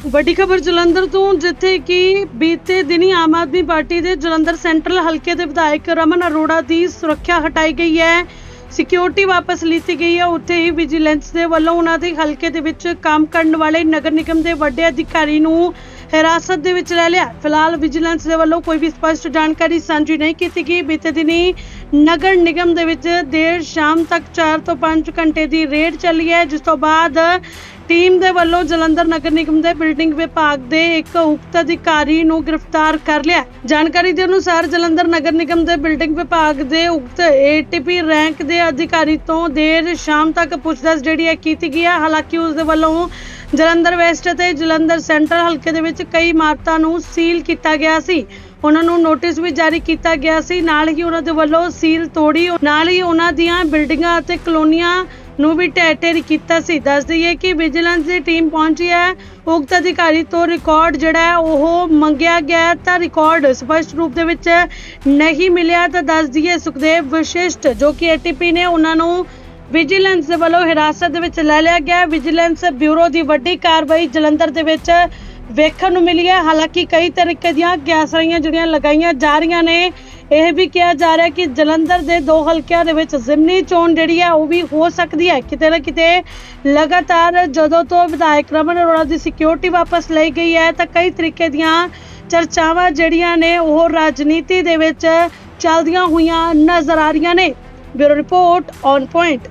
ਵੱਡੀ ਖਬਰ ਜਲੰਧਰ ਤੋਂ, ਜਿੱਥੇ ਕਿ ਬੀਤੇ ਦਿਨੀ ਆਮ ਆਦਮੀ ਪਾਰਟੀ ਦੇ ਜਲੰਧਰ ਸੈਂਟਰਲ ਹਲਕੇ ਦੇ ਵਿਧਾਇਕ ਰਮਨ ਅਰੋੜਾ ਦੀ ਸੁਰੱਖਿਆ ਹਟਾਈ ਗਈ ਹੈ। ਸਿਕਿਉਰਿਟੀ ਵਾਪਸ ਲਿੱਤੀ ਗਈ ਹੈ। ਉੱਥੇ ਹੀ ਵਿਜੀਲੈਂਸ ਦੇ ਵੱਲੋਂ ਉਹਨਾਂ ਦੇ ਹਲਕੇ ਦੇ ਵਿੱਚ ਕੰਮ ਕਰਨ ਵਾਲੇ ਨਗਰ ਨਿਗਮ ਦੇ ਵੱਡੇ ਅਧਿਕਾਰੀ ਨੂੰ ਹਿਰਾਸਤ ਦੇ ਵਿੱਚ ਲੈ ਲਿਆ। ਫਿਲਹਾਲ ਵਿਜੀਲੈਂਸ ਦੇ ਵੱਲੋਂ ਕੋਈ ਵੀ ਸਪਸ਼ਟ ਜਾਣਕਾਰੀ ਸਾਂਝੀ ਨਹੀਂ ਕੀਤੀ ਗਈ। ਬੀਤੇ ਦਿਨੀ ਨਗਰ ਨਿਗਮ ਦੇ ਵਿੱਚ ਦੇਰ ਸ਼ਾਮ ਤੱਕ 4 ਤੋਂ 5 ਘੰਟੇ ਦੀ ਰੇਡ ਚੱਲੀ ਹੈ, ਜਿਸ ਤੋਂ ਬਾਅਦ ਟੀਮ ਦੇ ਵੱਲੋਂ ਜਲੰਧਰ ਨਗਰ ਨਿਗਮ ਦੇ ਬਿਲਡਿੰਗ ਵਿਭਾਗ ਦੇ ਇੱਕ ਉਕਤ ਅਧਿਕਾਰੀ ਨੂੰ ਗ੍ਰਿਫਤਾਰ ਕਰ ਲਿਆ। ਜਾਣਕਾਰੀ ਦੇ ਅਨੁਸਾਰ ਜਲੰਧਰ ਨਗਰ ਨਿਗਮ ਦੇ ਬਿਲਡਿੰਗ ਵਿਭਾਗ ਦੇ ਉਕਤ ਏਟੀਪੀ ਰੈਂਕ ਦੇ ਅਧਿਕਾਰੀ ਤੋਂ ਦੇਰ ਸ਼ਾਮ ਤੱਕ ਪੁੱਛਤਾਛ ਜਿਹੜੀ ਹੈ ਕੀਤੀ ਗਈ ਹੈ। ਹਾਲਾਂਕਿ ਉਸ ਦੇ ਵੱਲੋਂ ਜਲੰਧਰ ਵੈਸਟ ਅਤੇ ਜਲੰਧਰ ਸੈਂਟਰਲ ਹਲਕੇ ਦੇ ਵਿੱਚ ਕਈ ਇਮਾਰਤਾਂ ਨੂੰ ਸੀਲ ਕੀਤਾ ਗਿਆ ਸੀ। ਉਹਨਾਂ ਨੂੰ ਨੋਟਿਸ ਵੀ ਜਾਰੀ ਕੀਤਾ ਗਿਆ ਸੀ। ਨਾਲ ਹੀ ਉਹਨਾਂ ਦੇ ਵੱਲੋਂ ਸੀਲ ਤੋੜੀ। ਨਾਲ ਹੀ ਉਹਨਾਂ ਦੀਆਂ ਬਿਲਡਿੰਗਾਂ ਅਤੇ ਕਲੋਨੀਆਂ ਨੂੰ ਵੀ ਢਹਿ ਢੇਰੀ ਕੀਤਾ ਸੀ। ਦੱਸ ਦਈਏ ਕਿ ਵਿਜੀਲੈਂਸ ਦੀ ਟੀਮ ਪਹੁੰਚੀ ਹੈ। ਉਕਤ ਅਧਿਕਾਰੀ ਤੋਂ ਰਿਕਾਰਡ ਜਿਹੜਾ ਹੈ, ਉਹ ਮੰਗਿਆ ਗਿਆ ਤਾਂ ਰਿਕਾਰਡ ਸਪਸ਼ਟ ਰੂਪ ਦੇ ਵਿੱਚ ਨਹੀਂ ਮਿਲਿਆ। ਤਾਂ ਦੱਸ ਦਈਏ ਸੁਖਦੇਵ ਵਿਸ਼ਿਸ਼ਟ ਜੋ ਕਿ ਏਟੀਪੀ ਨੇ ਉਹਨਾਂ ਨੂੰ ਵਿਜੀਲੈਂਸ ਦੇ ਵੱਲੋਂ ਹਿਰਾਸਤ ਦੇ ਵਿੱਚ ਲੈ ਲਿਆ ਗਿਆ। ਵਿਜੀਲੈਂਸ ਬਿਊਰੋ ਦੀ ਵੱਡੀ ਕਾਰਵਾਈ ਜਲੰਧਰ ਦੇ ਵਿੱਚ ਵੇਖਣ ਨੂੰ ਮਿਲੀ ਹੈ। ਹਾਲਾਂਕਿ ਕਈ ਤਰੀਕੇ ਦੀਆਂ ਗੈਸਾਂ ਜਿਹੜੀਆਂ ਲਗਾਈਆਂ ਜਾ ਰਹੀਆਂ ਨੇ। ਇਹ ਵੀ ਕਿਹਾ ਜਾ ਰਿਹਾ ਕਿ ਜਲੰਧਰ ਦੇ ਦੋ ਹਲਕਿਆਂ ਦੇ ਵਿੱਚ ਜ਼ਿਮਨੀ ਚੋਣ ਜਿਹੜੀ ਹੈ ਉਹ ਵੀ ਹੋ ਸਕਦੀ ਹੈ। ਕਿਤੇ ਨਾ ਕਿਤੇ ਲਗਾਤਾਰ ਜਦੋਂ ਤੋਂ ਵਿਧਾਇਕ ਰਮਨ ਅਰੋੜਾ ਦੀ ਸਿਕਿਉਰਿਟੀ ਵਾਪਸ ਲਈ ਗਈ ਹੈ ਤਾਂ ਕਈ ਤਰੀਕੇ ਦੀਆਂ ਚਰਚਾਵਾਂ ਜਿਹੜੀਆਂ ਨੇ ਉਹ ਰਾਜਨੀਤੀ ਦੇ ਵਿੱਚ ਚੱਲਦੀਆਂ ਹੋਈਆਂ ਨਜ਼ਰ ਆ ਰਹੀਆਂ ਨੇ। Bureau report on point.